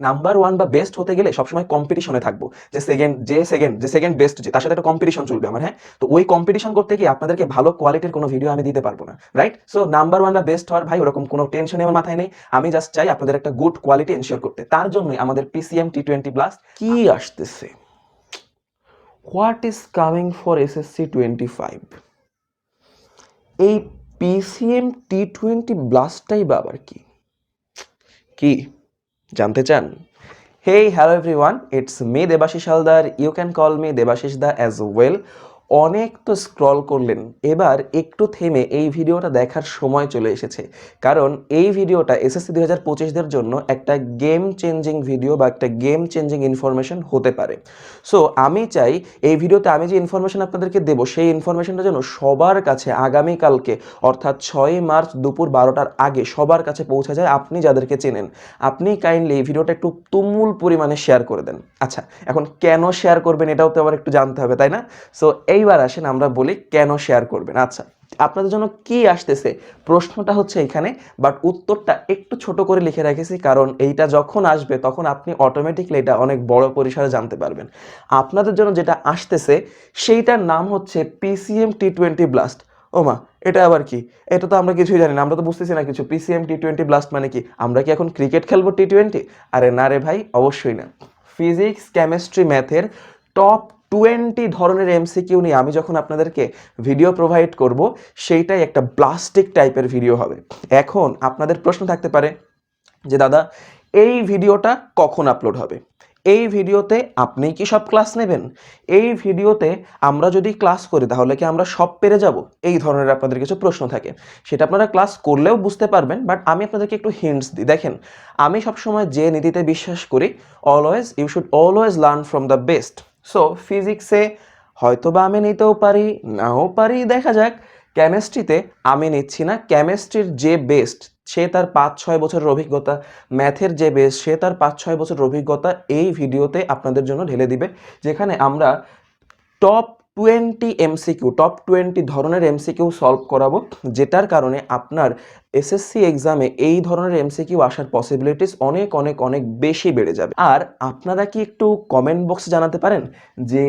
Number one বা best হতে গেলে সবসময় কম্পিটিশনে থাকব। যে সেকেন্ড যে সেকেন্ড যে সেকেন্ড বেস্ট যে, তার সাথে একটা কম্পিটিশন চলবে আমার হ্যাঁ? তো ওই কম্পিটিশন করতে গিয়ে আপনাদেরকে ভালো কোয়ালিটির কোনো ভিডিও আমি দিতে পারব না রাইট সো নাম্বার ওয়ান বা বেস্ট হওয়ার ভাই ওরকম কোনো টেনশন আমার মাথায় নেই। আমি জাস্ট চাই আপনাদের একটা গুড কোয়ালিটি এনশিওর করতে। তার জন্যই আমাদের পিসিএম টি টোয়েন্টি প্লাস কি আসতেছে? What is coming for SSC twenty five এই পিসিএম টি টোয়েন্টি ব্লাস্টটাই বা আবার কি? কি? জানতে চান? Hey hello everyone it's me Debashis Haldar you can call me Debashis da as well অনেক তো স্ক্রল করলেন, এবার একটু থেমে এই ভিডিওটা দেখার সময় চলে এসেছে। কারণ এই ভিডিওটা এসএসসি দুই হাজার পঁচিশদের জন্য একটা গেম চেঞ্জিং ভিডিও বা একটা গেম চেঞ্জিং ইনফরমেশন হতে পারে। সো আমি চাই এই ভিডিওতে আমি যে ইনফরমেশন আপনাদেরকে দেবো, সেই ইনফরমেশনটা যেন সবার কাছে আগামীকালকে, অর্থাৎ ছয়ই মার্চ দুপুর বারোটার আগে সবার কাছে পৌঁছে যায়, আপনি যাদেরকে চেনেন, আপনি কাইন্ডলি এই ভিডিওটা একটু তুমুল পরিমাণে শেয়ার করে দেন। আচ্ছা এখন কেন শেয়ার করবেন এটাও তো আবার একটু জানতে হবে, তাই না? সো এইবার আসেন, আমরা বলি কেন শেয়ার করবেন। আচ্ছা আপনাদের জন্য কি আসতেছে? প্রশ্নটা হচ্ছে এখানে বাট উত্তরটা একটু ছোট করে লিখে রেখেছি, কারণ এইটা যখন আসবে, তখন আপনি অটোমেটিকলি এটা অনেক বড় পরিসরে জানতে পারবেন। আপনাদের জন্য যেটা আসতেছে, সেইটার নাম হচ্ছে পিসিএম টি টোয়েন্টি ব্লাস্ট ও মা, এটা আবার কি? এটা তো আমরা কিছুই জানি না, আমরা তো বুঝতেছি না কিছু। পিসিএম টি টোয়েন্টি ব্লাস্ট মানে কি? আমরা কি এখন ক্রিকেট খেলব টি টোয়েন্টি আরে না রে ভাই, অবশ্যই না। ফিজিক্স কেমিস্ট্রি ম্যাথের টপ টোয়েন্টি ধরনের এমসিকিউ নিয়ে আমি যখন আপনাদেরকে ভিডিও প্রোভাইড করব, সেইটাই একটা ব্লাস্টিক টাইপের ভিডিও হবে। এখন আপনাদের প্রশ্ন থাকতে পারে যে, দাদা, এই ভিডিওটা কখন আপলোড হবে? এই ভিডিওতে আপনি কি সব ক্লাস নেবেন? এই ভিডিওতে আমরা যদি ক্লাস করি, তাহলে কি আমরা সব পেরে যাব? এই ধরনের আপনাদের কিছু প্রশ্ন থাকে। সেটা আপনারা ক্লাস করলেও বুঝতে পারবেন বাট আমি আপনাদেরকে একটু হিন্টস দিই। দেখেন, আমি সবসময় যে নীতিতে বিশ্বাস করি always you should always learn from the best so ফিজিক্সে হয়তো বা আমি নিতেও পারি, নাও পারি, দেখা যাক। কেমিস্ট্রিতে আমি নিচ্ছি না। কেমিস্ট্রির যে বেস্ট সে তার পাঁচ ছয় বছরের অভিজ্ঞতা। ম্যাথের যে বেস্ট সে তার পাঁচ ছয় বছরের অভিজ্ঞতা এই ভিডিওতে আপনাদের জন্য ঢেলে দিবে। যেখানে আমরা top twenty MCQ top twenty ধরনের এমসিকিউ সলভ করাবো, যেটার কারণে আপনার এসএসসি এক্সামে এই ধরনের এমসিকিউ আসার পসিবিলিটিস অনেক অনেক অনেক বেশি বেড়ে যাবে। আর আপনারা কি একটু কমেন্ট বক্সে জানাতে পারেন যে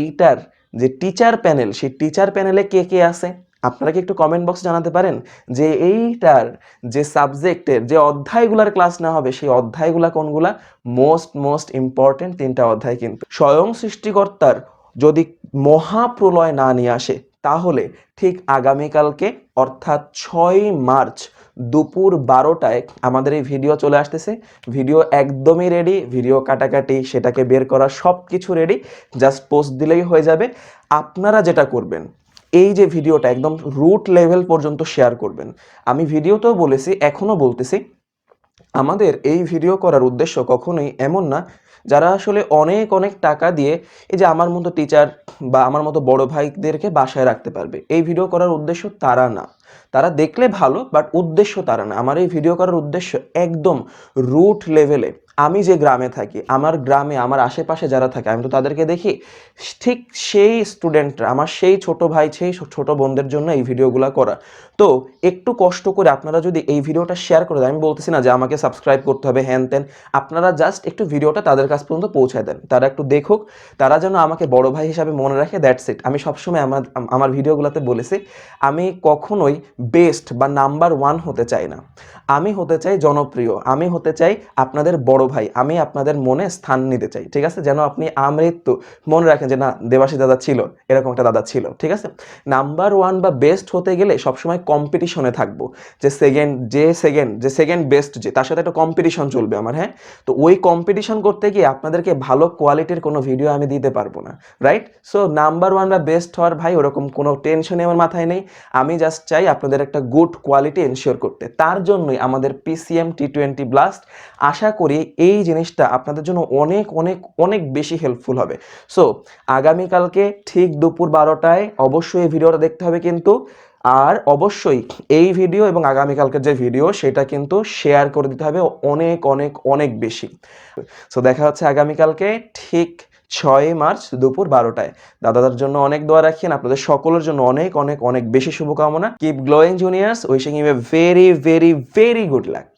এইটার যে টিচার প্যানেল সেই টিচার প্যানেলে কে কে আছে? আপনারা কি একটু কমেন্ট বক্স জানাতে পারেন যে এইটার যে সাবজেক্টের যে অধ্যায়গুলার ক্লাস না হবে, সেই অধ্যায়গুলা কোনগুলা? মোস্ট মোস্ট ইম্পর্টেন্ট তিনটা অধ্যায় কিন্তু। স্বয়ং সৃষ্টিকর্তার যদি মহাপ্রলয় না নিয়ে আসে, তাহলে ঠিক আগামীকালকে, অর্থাৎ ছয় মার্চ দুপুর বারোটায় আমাদের এই ভিডিও চলে আসতেছে। ভিডিও একদমই রেডি ভিডিও কাটাকাটি, সেটাকে বের করা সব কিছু রেডি জাস্ট পোস্ট দিলেই হয়ে যাবে। আপনারা যেটা করবেন, এই যে ভিডিওটা একদম রুট লেভেল পর্যন্ত শেয়ার করবেন। আমি ভিডিওতেও বলেছি, এখনও বলতেছি, আমাদের এই ভিডিও করার উদ্দেশ্য কখনোই এমন না যারা আসলে অনেক অনেক টাকা দিয়ে এই যে আমার মতো টিচার বা আমার মতো বড় ভাইদেরকে বাসায় রাখতে পারবে। এই ভিডিও করার উদ্দেশ্য তারা না। তারা দেখলে ভালো বাট উদ্দেশ্য তারা না। আমার এই ভিডিও করার উদ্দেশ্য একদম রুট লেভেলে আমি যে গ্রামে থাকি, আমার গ্রামে, আমার আশেপাশে যারা থাকে, আমি তো তাদেরকে দেখি, ঠিক সেই স্টুডেন্টরা আমার সেই ছোট ভাই, সেই ছোট বোনদের জন্য এই ভিডিওগুলো করা। তো একটু কষ্ট করে আপনারা যদি এই ভিডিওটা শেয়ার করে দেন, আমি বলতেছি না যে আমাকে সাবস্ক্রাইব করতে হবে হ্যান ত্যান আপনারা জাস্ট একটু ভিডিওটা তাদের কাছ পর্যন্ত পৌঁছায় দেন। তারা একটু দেখুক, তারা যেন আমাকে বড় ভাই হিসাবে মনে রাখে দ্যাটস ইট আমি সবসময় আমার আমার ভিডিওগুলোতে বলেছি, আমি কখনোই বেস্ট বা নাম্বার ওয়ান হতে চাই না। আমি হতে চাই জনপ্রিয়, আমি হতে চাই আপনাদের বড় ভাই, আমি আপনাদের মনে স্থান নিতে চাই, ঠিক আছে? যেন আপনি আমৃত্যু, মনে রাখেন যে না দেবাশী দাদা ছিল, এরকম একটা দাদা ছিল, ঠিক আছে? নাম্বার ওয়ান বা বেস্ট হতে গেলে সবসময় কম্পিটিশনে থাকব। যে সেকেন্ড যে সেকেন্ড যে সেকেন্ড বেস্ট যে, তার সাথে একটা কম্পিটিশন চলবে আমার হ্যাঁ? তো ওই কম্পিটিশন করতে গিয়ে আপনাদেরকে ভালো কোয়ালিটির কোনো ভিডিও আমি দিতে পারব না রাইট সো নাম্বার ওয়ান বা বেস্ট হওয়ার ভাই ওরকম কোনো টেনশনই আমার মাথায় নেই। আমি জাস্ট চাই আপনাদের একটা গুড কোয়ালিটি এনশিওর করতে। তার জন্যই আমাদের পিসিএম টি টোয়েন্টি ব্লাস্ট আশা করি এই জিনিসটা আপনাদের জন্য অনেক অনেক অনেক বেশি হেল্পফুল হবে। সো আগামীকালকে ঠিক দুপুর বারোটায় অবশ্যই এই ভিডিওটা দেখতে হবে কিন্তু। আর অবশ্যই এই ভিডিও এবং আগামীকালকের যে ভিডিও সেটা কিন্তু শেয়ার করে দিতে হবে অনেক অনেক অনেক বেশি। সো দেখা হচ্ছে আগামীকালকে ঠিক ছয় মার্চ দুপুর বারোটায়। দাদাদের জন্য অনেক দোয়া রাখেন, আপনাদের সকলের জন্য অনেক অনেক অনেক বেশি শুভকামনা। Keep glowing juniors wishing you a very very very good luck